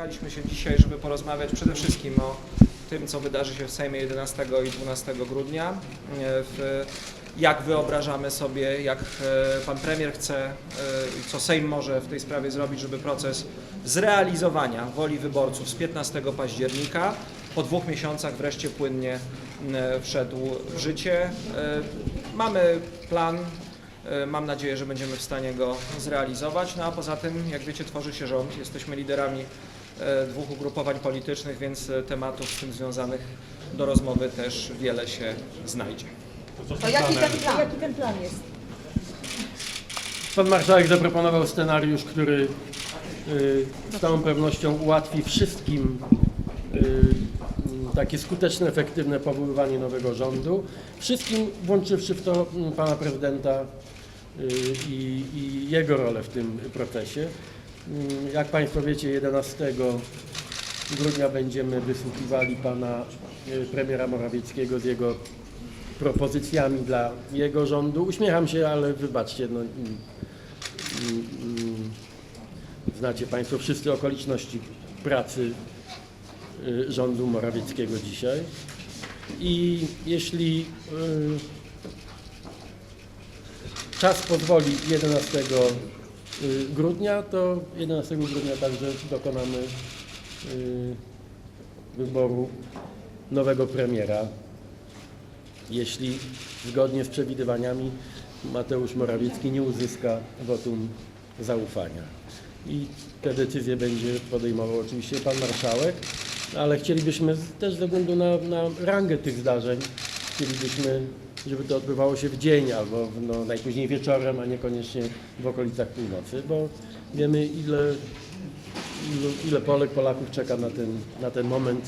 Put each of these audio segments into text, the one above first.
Spotkaliśmy się dzisiaj, żeby porozmawiać przede wszystkim o tym, co wydarzy się w Sejmie 11 i 12 grudnia. E, W, jak wyobrażamy sobie, jak e, pan premier chce e, i co Sejm może w tej sprawie zrobić, żeby proces zrealizowania woli wyborców z 15 października po dwóch miesiącach wreszcie płynnie wszedł w życie. Mamy plan, Mam nadzieję, że będziemy w stanie go zrealizować. No a poza tym, jak wiecie, tworzy się rząd. Jesteśmy liderami dwóch ugrupowań politycznych, więc e, tematów z tym związanych do rozmowy też wiele się znajdzie. To jaki ten plan? Jaki ten plan jest? Pan marszałek zaproponował scenariusz, który y, z całą pewnością ułatwi wszystkim y, y, takie skuteczne, efektywne powoływanie nowego rządu. Wszystkim, włączywszy w to mm, pana prezydenta y, i, i jego rolę w tym procesie. Mm, Jak Państwo wiecie, 11 grudnia będziemy wysłuchiwali pana y, premiera Morawieckiego z jego propozycjami dla jego rządu. Uśmiecham się, ale wybaczcie, no, mm, mm, znacie Państwo wszyscy okoliczności pracy y, rządu Morawieckiego dzisiaj. I jeśli y, czas pozwoli 11 y, grudnia, to 11 grudnia także dokonamy y, wyboru nowego premiera jeśli zgodnie z przewidywaniami Mateusz Morawiecki nie uzyska wotum zaufania. I te decyzje będzie podejmował oczywiście pan marszałek, ale chcielibyśmy też ze względu na, na rangę tych zdarzeń, chcielibyśmy, żeby to odbywało się w dzień albo w, no, najpóźniej wieczorem, a niekoniecznie w okolicach północy, bo wiemy ile, ile, Polek, Polaków czeka na ten, na ten moment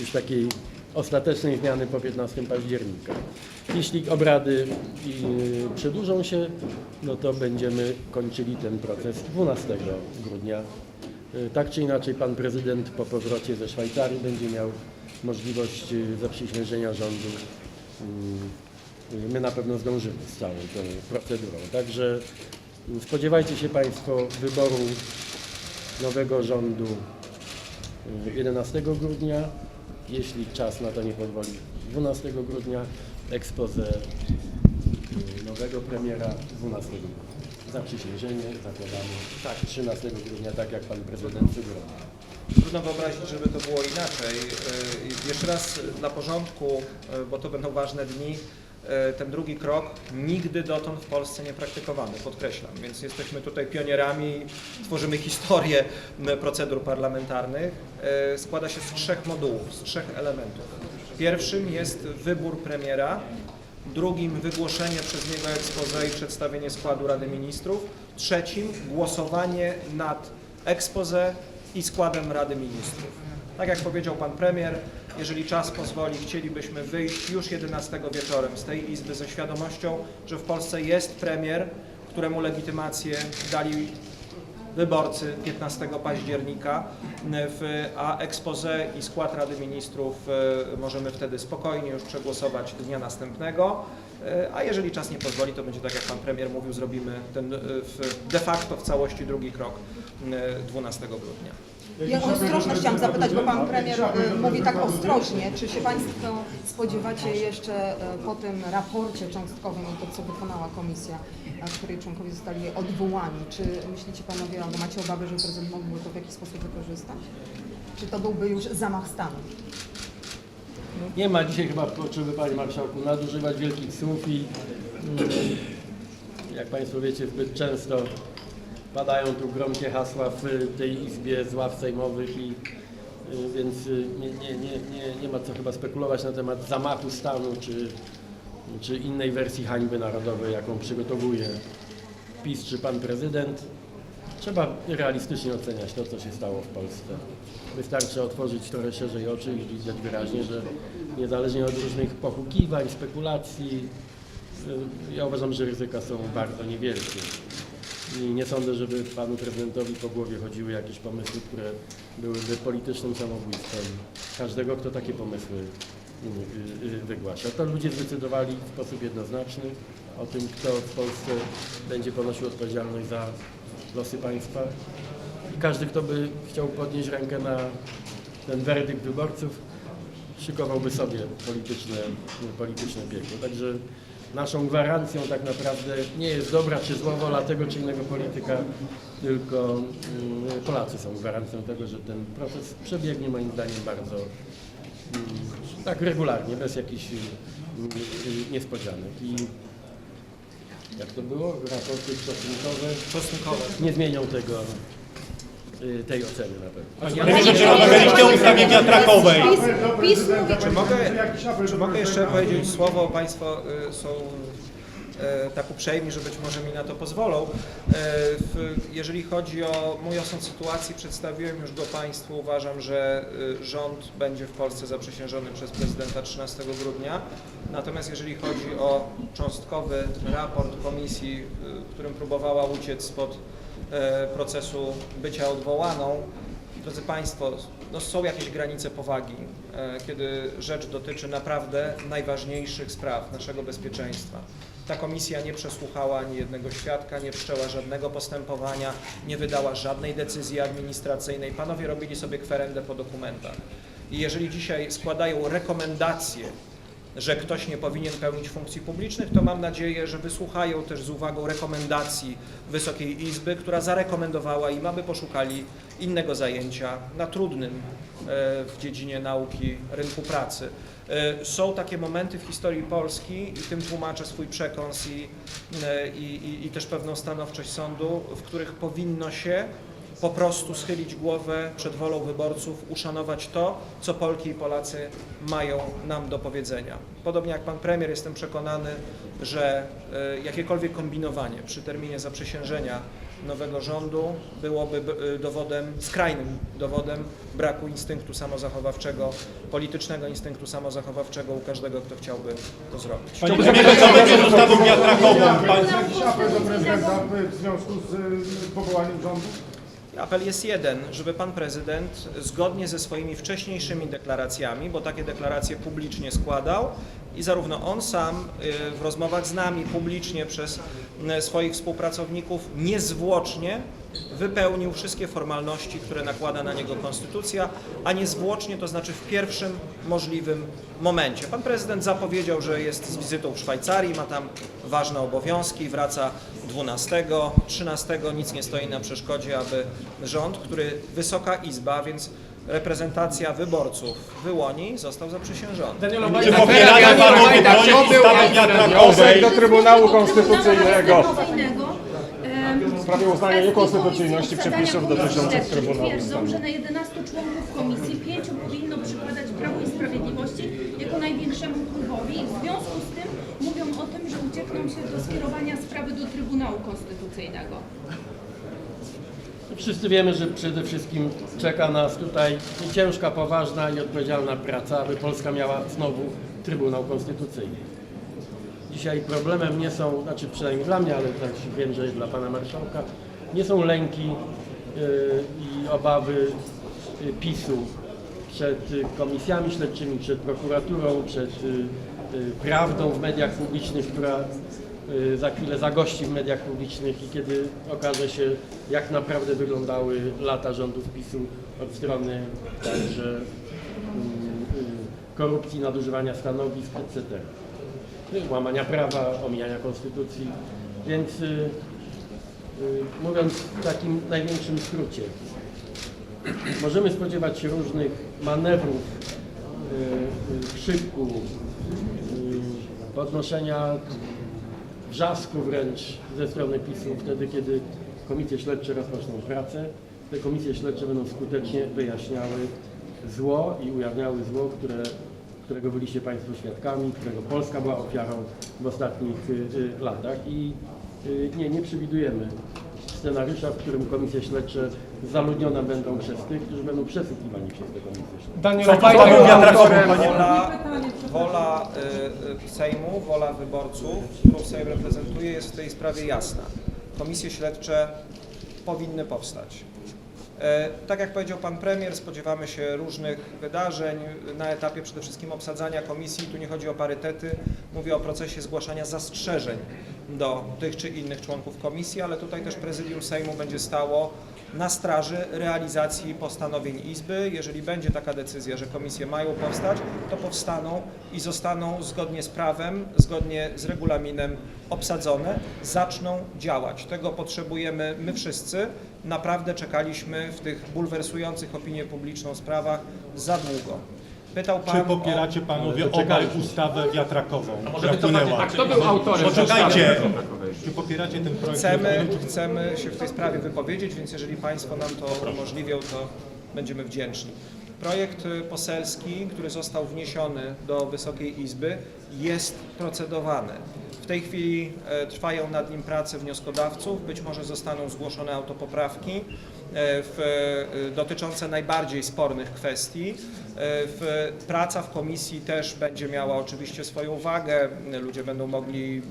już takiej ostatecznej zmiany po 15 października. Jeśli obrady y, przedłużą się, no to będziemy kończyli ten proces 12 grudnia. Y, Tak czy inaczej pan prezydent po powrocie ze Szwajcarii będzie miał możliwość y, zaprzysiężenia rządu. Y, My na pewno zdążymy z całą tą procedurą. Także y, spodziewajcie się Państwo wyboru nowego rządu y, 11 grudnia, jeśli czas na to nie pozwoli. 12 grudnia expose y, nowego premiera 12 grudnia. Zaprzysiężenie zakładamy tak, 13 grudnia, tak jak pan prezydent sugerował. Trudno wyobrazić, żeby to było inaczej. E, Jeszcze raz dla porządku, bo to będą ważne dni, ten drugi krok nigdy dotąd w Polsce nie praktykowany, podkreślam. Więc jesteśmy tutaj pionierami, tworzymy historię procedur parlamentarnych. E, Składa się z trzech modułów, z trzech elementów. Pierwszym jest wybór premiera, drugim wygłoszenie przez niego expose i przedstawienie składu Rady Ministrów, trzecim głosowanie nad expose i składem Rady Ministrów. Tak jak powiedział Pan Premier, jeżeli czas pozwoli, chcielibyśmy wyjść już 11 wieczorem z tej Izby ze świadomością, że w Polsce jest premier, któremu legitymację dali wyborcy 15 października, a expose i skład Rady Ministrów e, możemy wtedy spokojnie już przegłosować dnia następnego, e, a jeżeli czas nie pozwoli, to będzie tak jak Pan Premier mówił, zrobimy ten e, de facto w całości drugi krok e, 12 grudnia. Ja o ostrożność chciałam zapytać, bo pan premier y, mówi tak ostrożnie. Czy się państwo spodziewacie jeszcze y, po tym raporcie cząstkowym to, co wykonała komisja, a w której członkowie zostali odwołani, czy myślicie panowie, albo macie obawy, że prezydent mógłby to w jakiś sposób wykorzystać? Czy to byłby już zamach stanu? Nie ma dzisiaj chyba potrzeby, panie marszałku, nadużywać wielkich słów i mm, jak państwo wiecie, zbyt często padają tu gromkie hasła w tej izbie z ław sejmowych i y, więc y, nie, nie, nie, nie, nie ma co chyba spekulować na temat zamachu stanu czy, czy innej wersji hańby narodowej, jaką przygotowuje PiS czy pan prezydent. Trzeba realistycznie oceniać to, co się stało w Polsce. Wystarczy otworzyć trochę szerzej oczy i widać wyraźnie, że niezależnie od różnych pochukiwań, spekulacji, y, ja uważam, że ryzyka są bardzo niewielkie. I nie sądzę, żeby panu prezydentowi po głowie chodziły jakieś pomysły, które byłyby politycznym samobójstwem każdego, kto takie pomysły y, y, wygłasza. To ludzie zdecydowali w sposób jednoznaczny o tym, kto w Polsce będzie ponosił odpowiedzialność za losy państwa. I każdy, kto by chciał podnieść rękę na ten werdykt wyborców, szykowałby sobie polityczne, polityczne piekło. Także naszą gwarancją tak naprawdę nie jest dobra czy zła wola tego czy innego polityka, tylko mm, Polacy są gwarancją tego, że ten proces przebiegnie moim zdaniem bardzo mm, tak regularnie, bez jakichś mm, niespodzianek. I jak to było? Raporty stosunkowe Czosnkowe. nie zmienią tego, tej oceny na pewno. Panie rzeczy, rozmawialiście o ustawie wiatrakowej. PiS, PiS mówi, Czy mogę, czy mogę jeszcze powiedzieć słowo? Państwo y, są y, tak uprzejmi, że być może mi na to pozwolą. Y, w- Jeżeli chodzi o mój osąd sytuacji, przedstawiłem już go Państwu. Uważam, że y, rząd będzie w Polsce zaprzysiężony przez prezydenta 13 grudnia. Natomiast jeżeli chodzi o cząstkowy raport komisji, y, którym próbowała uciec spod procesu bycia odwołaną, Drodzy Państwo, no są jakieś granice powagi, e, kiedy rzecz dotyczy naprawdę najważniejszych spraw naszego bezpieczeństwa. Ta komisja nie przesłuchała ani jednego świadka, nie wszczęła żadnego postępowania, nie wydała żadnej decyzji administracyjnej. Panowie robili sobie kwerendę po dokumentach. I jeżeli dzisiaj składają rekomendacje, że ktoś nie powinien pełnić funkcji publicznych, to mam nadzieję, że wysłuchają też z uwagą rekomendacji Wysokiej Izby, która zarekomendowała im, aby poszukali innego zajęcia na trudnym e, w dziedzinie nauki rynku pracy. E, Są takie momenty w historii Polski i tym tłumaczę swój przekąs i, e, i, i, i też pewną stanowczość sądu, w których powinno się po prostu schylić głowę przed wolą wyborców, uszanować to, co Polki i Polacy mają nam do powiedzenia. Podobnie jak pan premier, jestem przekonany, że e, jakiekolwiek kombinowanie przy terminie zaprzysiężenia nowego rządu byłoby e, dowodem, skrajnym dowodem braku instynktu samozachowawczego, politycznego instynktu samozachowawczego u każdego, kto chciałby to zrobić. Zmierzę co będzie z ustawą wiatrakową. Pan... W związku z y, powołaniem rządu? Apel jest jeden, żeby pan prezydent zgodnie ze swoimi wcześniejszymi deklaracjami, bo takie deklaracje publicznie składał i zarówno on sam y, w rozmowach z nami publicznie przez y, swoich współpracowników niezwłocznie wypełnił wszystkie formalności, które nakłada na niego konstytucja, a niezwłocznie to znaczy w pierwszym możliwym momencie. Pan prezydent zapowiedział, że jest z wizytą w Szwajcarii, ma tam ważne obowiązki, wraca 12, 13, nic nie stoi na przeszkodzie, aby rząd, który Wysoka Izba, więc reprezentacja wyborców wyłoni, został zaprzysiężony. Czy popierają panowie projekt ustawy wiatrakowej? do Trybunału Konstytucyjnego sprawie uznania niekonstytucyjności przepisów dotyczących Trybunału Twierdzą, że na 11 członków komisji 5 powinno przypadać Prawo i Sprawiedliwości jako największemu klubowi. W związku z tym mówią o tym, że uciekną się do skierowania sprawy do Trybunału Konstytucyjnego. Wszyscy wiemy, że przede wszystkim czeka nas tutaj ciężka, poważna i odpowiedzialna praca, aby Polska miała znowu Trybunał Konstytucyjny. Dzisiaj problemem nie są, znaczy przynajmniej dla mnie, ale też wiem, że i dla Pana Marszałka, nie są lęki yy, i obawy yy, PiSu przed y, komisjami śledczymi, przed prokuraturą, przed prawdą w mediach publicznych, która za chwilę zagości w mediach publicznych i kiedy okaże się, jak naprawdę wyglądały lata rządów PiSu od strony także korupcji, nadużywania stanowisk, etc. Łamania prawa, omijania konstytucji. Więc y, y, mówiąc w takim największym skrócie, możemy spodziewać się różnych manewrów, y, y, y, podnoszenia wrzasku wręcz ze strony PiSu wtedy, kiedy komisje śledcze rozpoczną pracę. Te komisje śledcze będą skutecznie wyjaśniały zło i ujawniały zło, które, którego byliście Państwo świadkami, którego Polska była ofiarą w ostatnich y, y, latach i y, nie, nie przewidujemy scenariusza, w którym komisje śledcze zaludnione będą przez tych, którzy będą przesłuchiwani przez te komisje śledcze. Daniel Wola, wola y, Sejmu, wola wyborców, którą Sejm reprezentuje, jest w tej sprawie jasna. Komisje śledcze powinny powstać. E, Tak jak powiedział Pan Premier, spodziewamy się różnych wydarzeń na etapie przede wszystkim obsadzania komisji. Tu nie chodzi o parytety, mówię o procesie zgłaszania zastrzeżeń do tych czy innych członków komisji, ale tutaj też Prezydium Sejmu będzie stało na straży realizacji postanowień Izby. Jeżeli będzie taka decyzja, że komisje mają powstać, to powstaną i zostaną zgodnie z prawem, zgodnie z regulaminem obsadzone, zaczną działać. Tego potrzebujemy my wszyscy. Naprawdę czekaliśmy w tych bulwersujących opinię publiczną sprawach za długo. Pytał Czy Pan popieracie panowie obaj ustawę wiatrakową, która wpłynęła? kto był autorem Poczekajcie, czy popieracie ten projekt? Chcemy, chcemy się w tej sprawie wypowiedzieć, więc jeżeli Państwo nam to umożliwią, to będziemy wdzięczni. Projekt y, poselski, który został wniesiony do Wysokiej Izby, jest procedowany. W tej chwili e, trwają nad nim prace wnioskodawców, być może zostaną zgłoszone autopoprawki e, w, e, dotyczące najbardziej spornych kwestii. W, praca w komisji też będzie miała oczywiście swoją wagę. Ludzie będą mogli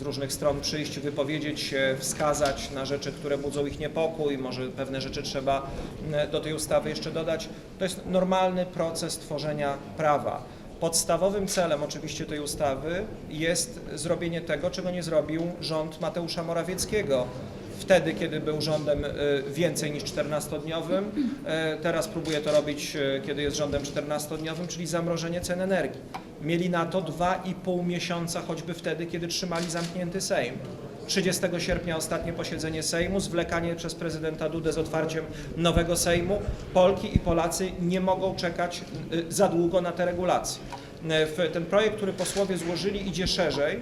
z różnych stron przyjść, wypowiedzieć się, wskazać na rzeczy, które budzą ich niepokój, może pewne rzeczy trzeba mm, do tej ustawy jeszcze dodać. To jest normalny proces tworzenia prawa. Podstawowym celem oczywiście tej ustawy jest zrobienie tego, czego nie zrobił rząd Mateusza Morawieckiego wtedy, kiedy był rządem y, więcej niż 14-dniowym. E, Teraz próbuje to robić, e, kiedy jest rządem 14-dniowym, czyli zamrożenie cen energii. Mieli na to 2,5 miesiąca, choćby wtedy, kiedy trzymali zamknięty Sejm. 30 sierpnia ostatnie posiedzenie Sejmu, zwlekanie przez prezydenta Dudę z otwarciem nowego Sejmu. Polki i Polacy nie mogą czekać za długo na te regulacje. E, Ten projekt, który posłowie złożyli, idzie szerzej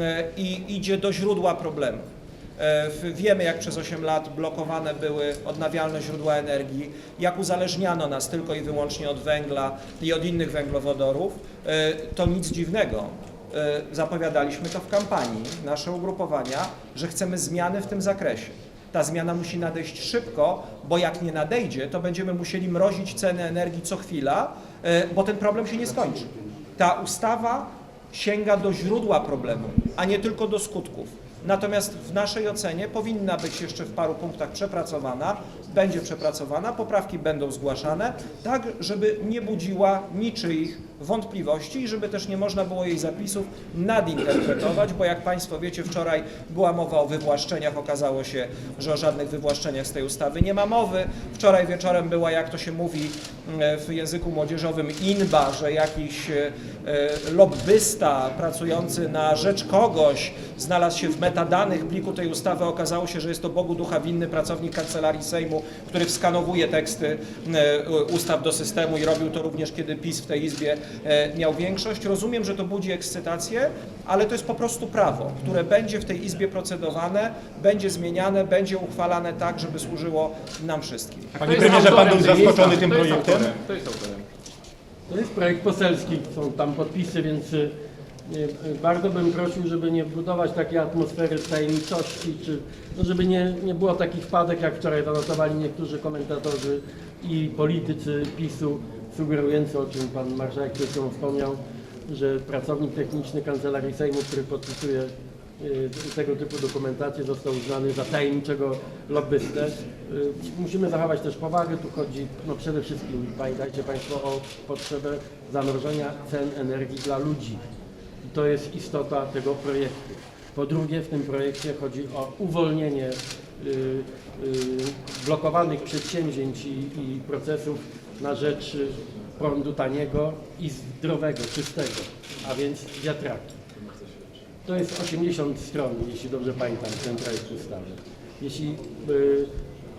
e, i idzie do źródła problemu. E, Wiemy, jak przez 8 lat blokowane były odnawialne źródła energii, jak uzależniano nas tylko i wyłącznie od węgla i od innych węglowodorów. E, To nic dziwnego. E, Zapowiadaliśmy to w kampanii, nasze ugrupowania, że chcemy zmiany w tym zakresie. Ta zmiana musi nadejść szybko, bo jak nie nadejdzie, to będziemy musieli mrozić ceny energii co chwila, bo ten problem się nie skończy. Ta ustawa sięga do źródła problemu, a nie tylko do skutków. Natomiast w naszej ocenie powinna być jeszcze w paru punktach przepracowana, będzie przepracowana, poprawki będą zgłaszane, tak żeby nie budziła niczyich wątpliwości i żeby też nie można było jej zapisów nadinterpretować, bo jak Państwo wiecie, wczoraj była mowa o wywłaszczeniach, okazało się, że o żadnych wywłaszczeniach z tej ustawy nie ma mowy. Wczoraj wieczorem była, jak to się mówi e, w języku młodzieżowym, inba, że jakiś e, e, lobbysta pracujący na rzecz kogoś znalazł się w metadanych pliku tej ustawy. Okazało się, że jest to Bogu ducha winny pracownik Kancelarii Sejmu, który wskanowuje teksty ustaw do systemu i robił to również, kiedy PiS w tej Izbie miał większość. Rozumiem, że to budzi ekscytację, ale to jest po prostu prawo, które będzie w tej Izbie procedowane, będzie zmieniane, będzie uchwalane tak, żeby służyło nam wszystkim. Panie premierze, pan był zaskoczony tym projektem? jest autorem? To jest projekt poselski, są tam podpisy, więc y, y, bardzo bym prosił, żeby nie budować takiej atmosfery tajemniczości, czy no żeby nie, nie było takich wpadek, jak wczoraj zanotowali niektórzy komentatorzy i politycy PiSu, sugerujący, o czym pan marszałek przed chwilą wspomniał, że pracownik techniczny Kancelarii Sejmu, który podpisuje y, tego typu dokumentację został uznany za tajemniczego lobbystę. Y, Musimy zachować też powagę. Tu chodzi no przede wszystkim, pamiętajcie Państwo, o potrzebę zamrożenia cen energii dla ludzi. I to jest istota tego projektu. Po drugie, w tym projekcie chodzi o uwolnienie y, blokowanych przedsięwzięć i, i procesów na rzecz y, prądu taniego i zdrowego, czystego, a więc wiatraki. To jest 80 stron, jeśli dobrze pamiętam, ten projekt ustawy. Jeśli y,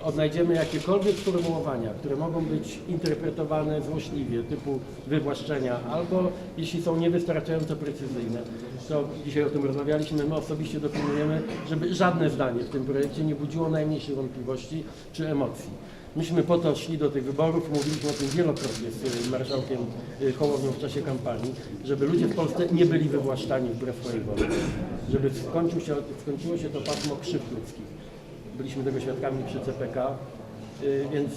odnajdziemy jakiekolwiek sformułowania, które mogą być interpretowane złośliwie, typu wywłaszczenia, albo jeśli są niewystarczająco precyzyjne, to dzisiaj o tym rozmawialiśmy, my osobiście dopilnujemy, żeby żadne zdanie w tym projekcie nie budziło najmniejszych wątpliwości czy emocji. Myśmy po to szli do tych wyborów, mówiliśmy o tym wielokrotnie z y, marszałkiem y, Hołownią w czasie kampanii, żeby ludzie w Polsce nie byli wywłaszczani wbrew swojej woli, żeby skończył się, skończyło się to pasmo krzywd ludzkich. Byliśmy tego świadkami przy CPK, y, więc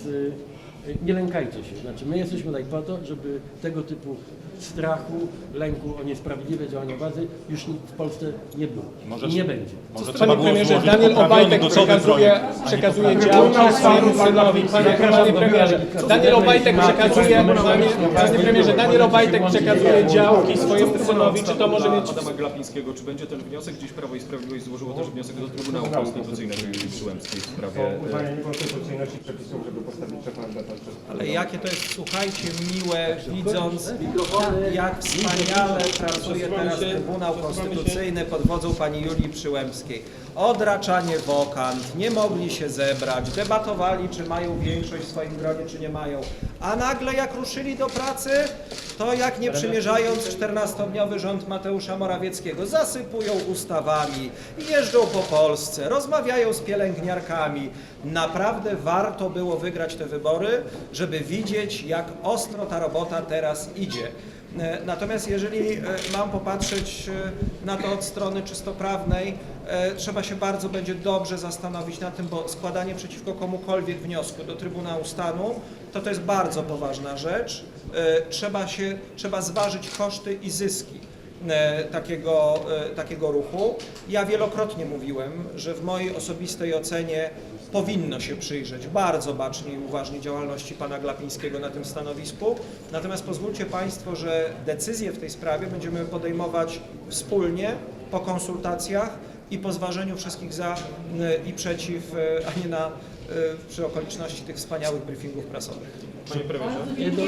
nie lękajcie się. Znaczy my jesteśmy tutaj po to, żeby tego typu strachu, lęku o niesprawiedliwe działania władzy już nic w Polsce nie było Może- i nie będzie. Może Panie premierze, Daniel Obajtek przekazuje, przekazuje działki swojemu synowi. Panie, panie premierze, Daniel Obajtek przekazuje, panie, panie premierze, Daniel Obajtek przekazuje działki swojemu synowi. Czy to może mieć Adama Glapińskiego, czy będzie ten wniosek? Dziś Prawo i Sprawiedliwość złożyło też wniosek do Trybunału Konstytucyjnego Julii Przyłębskiej w sprawie... O uznanie niekonstytucyjności przepisów, żeby postawić trzech mandatów. Ale jakie to jest, słuchajcie, miłe, widząc jak wspaniale pracuje teraz Trybunał Konstytucyjny pod wodzą pani Julii Przyłębskiej. Odraczanie wokant, nie mogli się zebrać, debatowali, czy mają większość w swoim gronie, czy nie mają. A nagle jak ruszyli do pracy, to jak nie przymierzając 14-dniowy rząd Mateusza Morawieckiego, zasypują ustawami, jeżdżą po Polsce, rozmawiają z pielęgniarkami. Naprawdę warto było wygrać te wybory, żeby widzieć, jak ostro ta robota teraz idzie. E, Natomiast jeżeli e, mam popatrzeć e, na to od strony czysto prawnej, trzeba się bardzo będzie dobrze zastanowić nad tym, bo składanie przeciwko komukolwiek wniosku do Trybunału Stanu, to to jest bardzo poważna rzecz. Trzeba się, trzeba zważyć koszty i zyski takiego, takiego ruchu. Ja wielokrotnie mówiłem, że w mojej osobistej ocenie powinno się przyjrzeć bardzo bacznie i uważnie działalności pana Glapińskiego na tym stanowisku. Natomiast pozwólcie Państwo, że decyzje w tej sprawie będziemy podejmować wspólnie, po konsultacjach i po zważeniu wszystkich za e, i przeciw, e, a nie na, e, przy okoliczności tych wspaniałych briefingów prasowych. Panie premierze. Jedno,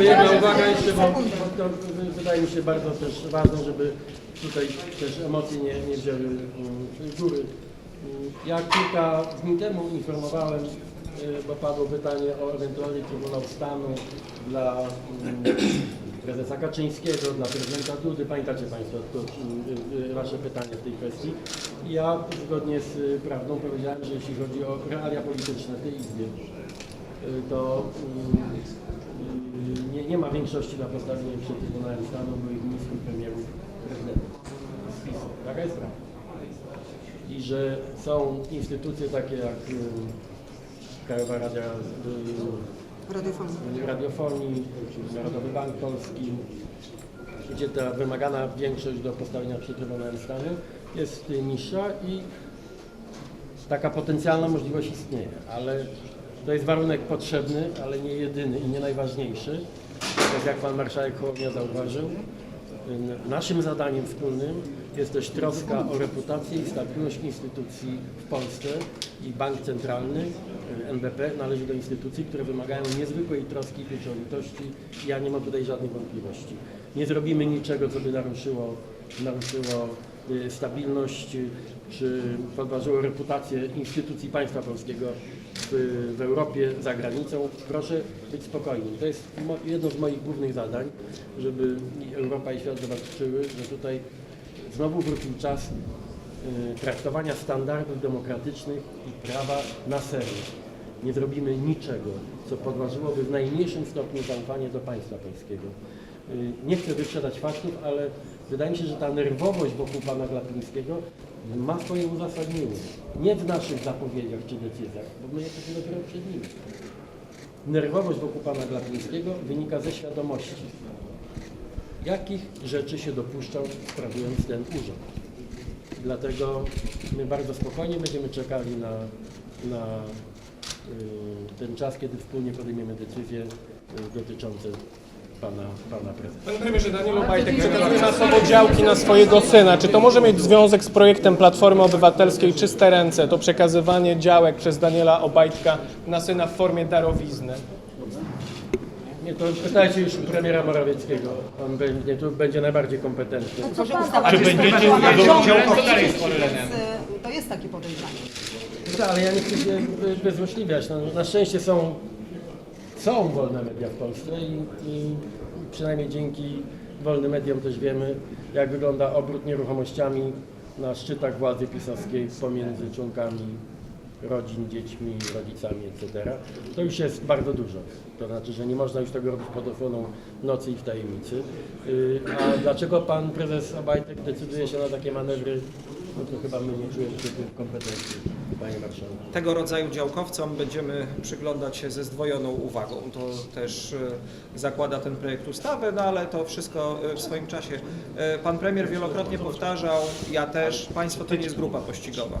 jedna uwaga jeszcze, bo, bo to wydaje mi się bardzo też ważne, żeby tutaj też emocje nie, nie wzięły mm, góry. Mm, Ja kilka dni temu informowałem, y, bo padło pytanie o ewentualny Trybunał Stanu dla mm, prezesa Kaczyńskiego, dla prezydenta Dudy. Pamiętacie Państwo to, y, y, Wasze pytanie w tej kwestii. Ja zgodnie z prawdą powiedziałem, że jeśli chodzi o realia polityczne tej Izbie, to y, nie, nie ma większości na postawienie przed Trybunałem Stanu byłych ministrów, premierów, prezydentów. Taka jest prawda. I że są instytucje takie jak y, Krajowa Rada y, Radiofonii. Radiofonii, Narodowy Bank Polski, gdzie ta wymagana większość do postawienia przed Trybunałem Stanu jest y, niższa i taka potencjalna możliwość istnieje, ale to jest warunek potrzebny, ale nie jedyny i nie najważniejszy. Tak jak Pan Marszałek Hołownia zauważył, naszym zadaniem wspólnym jest też troska o reputację i stabilność instytucji w Polsce i Bank Centralny, y, NBP należy do instytucji, które wymagają niezwykłej troski i pieczołowitości. Ja nie mam tutaj żadnych wątpliwości. Nie zrobimy niczego, co by naruszyło, naruszyło y, stabilność y, czy podważyło reputację instytucji państwa polskiego w, w Europie, za granicą. Proszę być spokojni. To jest jedno z moich głównych zadań, żeby Europa i świat zobaczyły, że tutaj znowu wrócił czas y, traktowania standardów demokratycznych i prawa na serio. Nie zrobimy niczego, co podważyłoby w najmniejszym stopniu zaufanie do państwa polskiego. Y, Nie chcę wyprzedać faktów, ale wydaje mi się, że ta nerwowość wokół pana Glapińskiego ma swoje uzasadnienie. Nie w naszych zapowiedziach czy decyzjach, bo my jesteśmy dopiero przed nimi. Nerwowość wokół pana Glapińskiego wynika ze świadomości, jakich rzeczy się dopuszczał sprawując ten urząd. Dlatego my bardzo spokojnie będziemy czekali na, na y, ten czas, kiedy wspólnie podejmiemy decyzje y, dotyczące pana, pana prezesa. Panie premierze, Daniel Obajtek przekazuje masowo działki na swojego syna. Czy to może mieć związek z projektem Platformy Obywatelskiej Czyste Ręce? To przekazywanie działek przez Daniela Obajtka na syna w formie darowizny. Nie, to pytajcie już premiera Morawieckiego. On będzie, tu będzie najbardziej kompetentny. Co prawda, Czy będziecie? Więc, y, To jest takie podejrzenie. Tak, ale ja nie chcę się wy- wyzłośliwiać. No, na szczęście są, są wolne media w Polsce i, i przynajmniej dzięki wolnym mediom też wiemy, jak wygląda obrót nieruchomościami na szczytach władzy pisowskiej pomiędzy członkami rodzin, dziećmi, rodzicami, etc. To już jest bardzo dużo. To znaczy, że nie można już tego robić pod osłoną nocy i w tajemnicy. Yy, A dlaczego pan prezes Obajtek decyduje się na takie manewry? No to chyba my nie czujemy tych kompetencji. panie marszałku. tego rodzaju działkowcom będziemy przyglądać się ze zdwojoną uwagą. To też e, zakłada ten projekt ustawy, no ale to wszystko e, w swoim czasie. Pan premier wielokrotnie powtarzał, ja też, państwo to nie jest grupa pościgowa.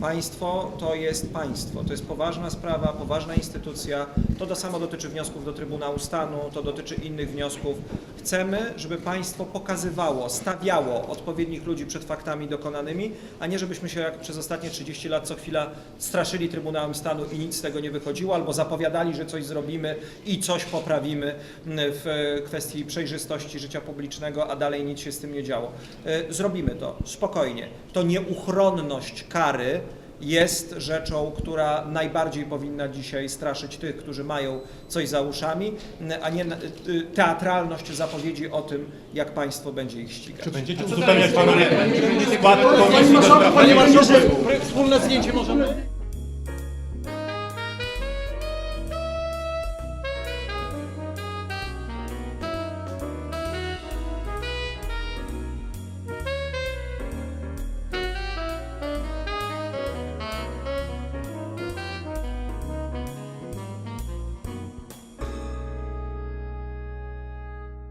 Państwo to jest państwo, to jest poważna sprawa, poważna instytucja. To to samo dotyczy wniosków do Trybunału Stanu, to dotyczy innych wniosków. Chcemy, żeby państwo pokazywało, stawiało odpowiednich ludzi przed faktami dokonanymi, a nie żebyśmy się jak przez ostatnie 30 lat co chwila straszyli Trybunałem Stanu i nic z tego nie wychodziło, albo zapowiadali, że coś zrobimy i coś poprawimy m, w kwestii przejrzystości życia publicznego, a dalej nic się z tym nie działo. E, Zrobimy to spokojnie. To nieuchronność kary jest rzeczą, która najbardziej powinna dzisiaj straszyć tych, którzy mają coś za uszami, a nie y, teatralność zapowiedzi o tym, jak państwo będzie ich ścigać. Czy będziecie uzupełniać panowie skład komisji. Panie marszałku, wspólne zdjęcie możemy?